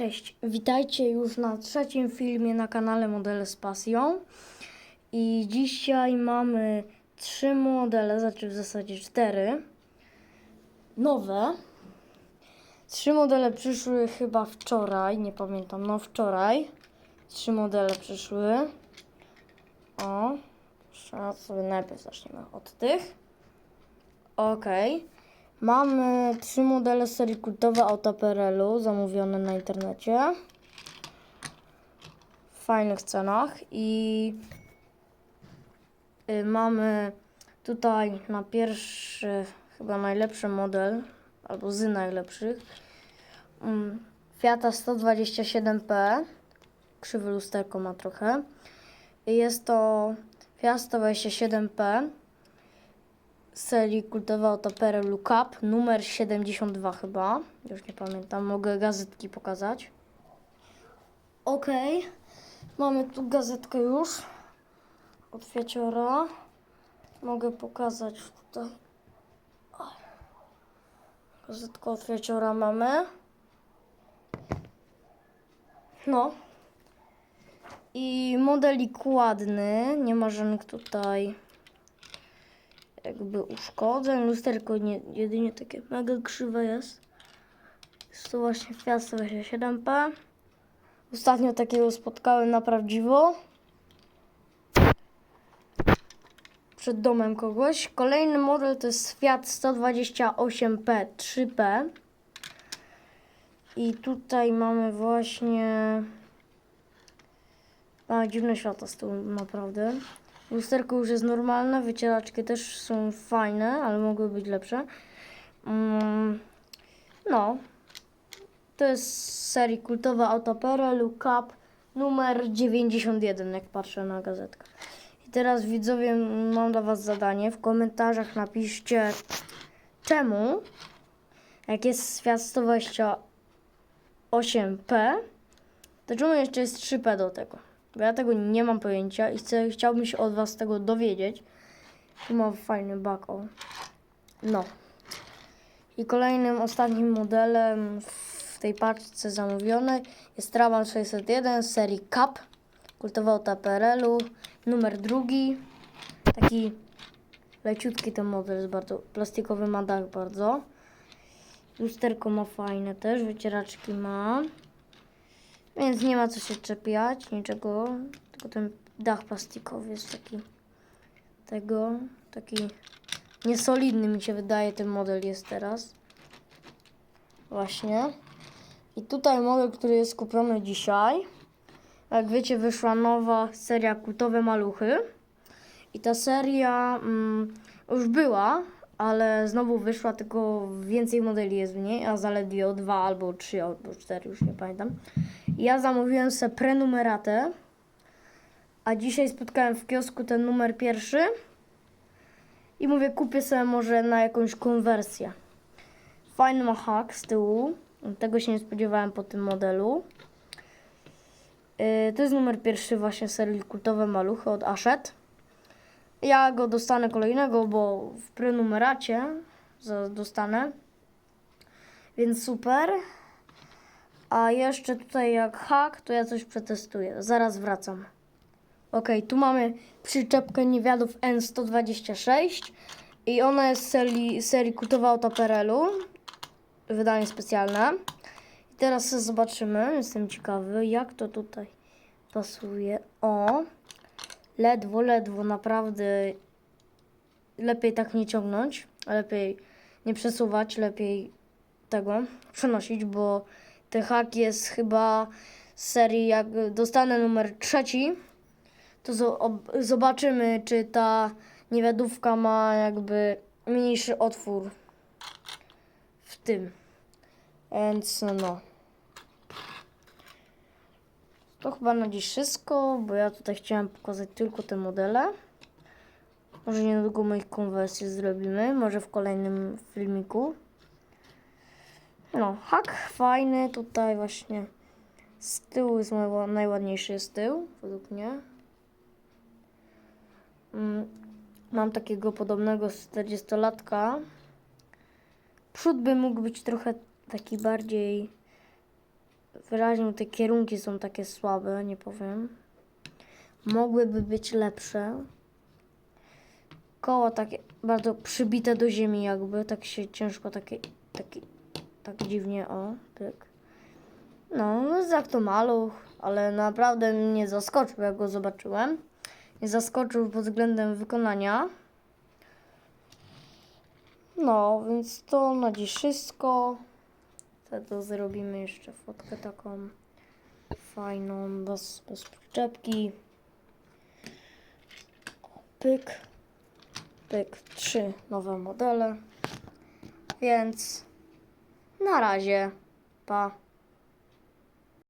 Cześć, witajcie już na trzecim filmie na kanale Modele z Pasją. I dzisiaj mamy trzy modele, znaczy w zasadzie cztery, nowe. Trzy modele przyszły chyba wczoraj, nie pamiętam, no wczoraj. Trzy modele przyszły. O, sobie najpierw zaczniemy od tych. Okej. Mamy trzy modele serii kultowe Auto PRL-u zamówione na internecie. W fajnych cenach i y, mamy tutaj na pierwszy, chyba najlepszy model, albo z najlepszych, mm, Fiata 127P. Krzywy lusterko ma trochę. Jest to Fiat 127P serii kultowa Auto PRL Cup numer 72 chyba. Już nie pamiętam, mogę gazetki pokazać. Okej, mamy tu gazetkę już od Fiaciora. Mogę pokazać tutaj. Gazetkę od Fiaciora mamy. No. I modelik ładny, nie ma żadnych tutaj jakby uszkodzeń. Lusterko nie, jedynie takie mega krzywe jest. Jest to właśnie Fiat 127P. Ostatnio takiego spotkałem na prawdziwo. Przed domem kogoś. Kolejny model to jest Fiat 128P 3P. I tutaj mamy właśnie... A, dziwne światło z tyłu, naprawdę. Lusterko już jest normalne, wycieraczki też są fajne, ale mogły być lepsze. Mm, no. To jest serii kultowa Auto PRL Cup numer 91, jak patrzę na gazetkę. I teraz widzowie, mam dla Was zadanie. W komentarzach napiszcie czemu, jak jest Fiat 128P, to czemu jeszcze jest 3P do tego? Bo ja tego nie mam pojęcia i chcę, chciałbym się od Was tego dowiedzieć. Tu mam fajny bak. No. I kolejnym, ostatnim modelem w tej paczce zamówionej jest Trabant 601 z serii Cup. Kultowa auta PRL-u. Numer drugi. Taki leciutki ten model jest bardzo, plastikowy ma dach bardzo. Lusterko ma fajne też, wycieraczki ma. Więc nie ma co się czepiać, niczego. Tylko ten dach plastikowy jest taki tego, taki niesolidny mi się wydaje ten model jest teraz. Właśnie. I tutaj model, który jest kupiony dzisiaj. Jak wiecie, wyszła nowa seria kultowe maluchy. I ta seria mm, już była, ale znowu wyszła, tylko więcej modeli jest w niej, a zaledwie o dwa albo trzy albo cztery, już nie pamiętam. Ja zamówiłem sobie prenumeratę, a dzisiaj spotkałem w kiosku ten numer pierwszy i mówię, kupię sobie może na jakąś konwersję. Fajny ma hak z tyłu, tego się nie spodziewałem po tym modelu. Yy, to jest numer pierwszy właśnie serii kultowe maluchy od Ashet. Ja go dostanę kolejnego, bo w prenumeracie dostanę. Więc super. A jeszcze tutaj jak hak, to ja coś przetestuję. Zaraz wracam. Ok, tu mamy przyczepkę niewiadów N126 i ona jest serii, serii kultowa auta PRL-u. Wydanie specjalne. I teraz zobaczymy, jestem ciekawy, jak to tutaj pasuje. O, ledwo, ledwo, naprawdę lepiej tak nie ciągnąć, lepiej nie przesuwać, lepiej tego przenosić, bo ten hak jest chyba z serii, jak dostanę numer trzeci, to zo- ob- zobaczymy, czy ta niewiadówka ma jakby mniejszy otwór w tym. Więc no. Chyba na dziś wszystko, bo ja tutaj chciałem pokazać tylko te modele. Może niedługo moich konwersji zrobimy, może w kolejnym filmiku. No, hak fajny, tutaj właśnie z tyłu jest najła- najładniejszy jest tył, według mnie. Mm, Mam takiego podobnego 40-latka. Przód by mógł być trochę taki bardziej wyraźnie te kierunki są takie słabe, nie powiem. Mogłyby być lepsze. Koła takie bardzo przybite do ziemi jakby, tak się ciężko takie, taki, tak dziwnie, o, tak. No, jak to maluch, ale naprawdę mnie zaskoczył, jak go zobaczyłem. Mnie zaskoczył pod względem wykonania. No, więc to na dziś wszystko. Wtedy zrobimy jeszcze fotkę taką fajną, bez, bez przyczepki. Pyk. Pyk. Trzy nowe modele. Więc na razie. Pa.